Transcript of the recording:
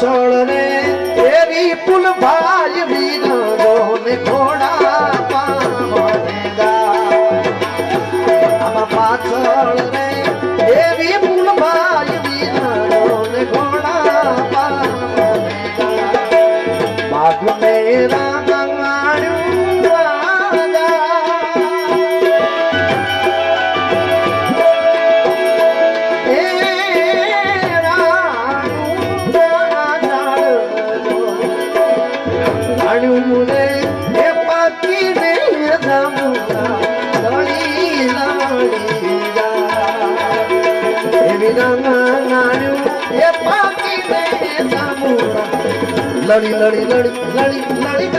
પાછળ રે એવી પુલ ભાઈ વિનો ને ઘોડા પામનેગા પાછળ રે એવી પુલ ભાઈ વિનો ને ઘોડા પામનેગા મેરા નાણ્યું રે એ પાકી ને જામુડા લડી લડી જા. એવી નાણ્યું, એ પાકી ને જામુડા લડી લડી લડી લડી લડી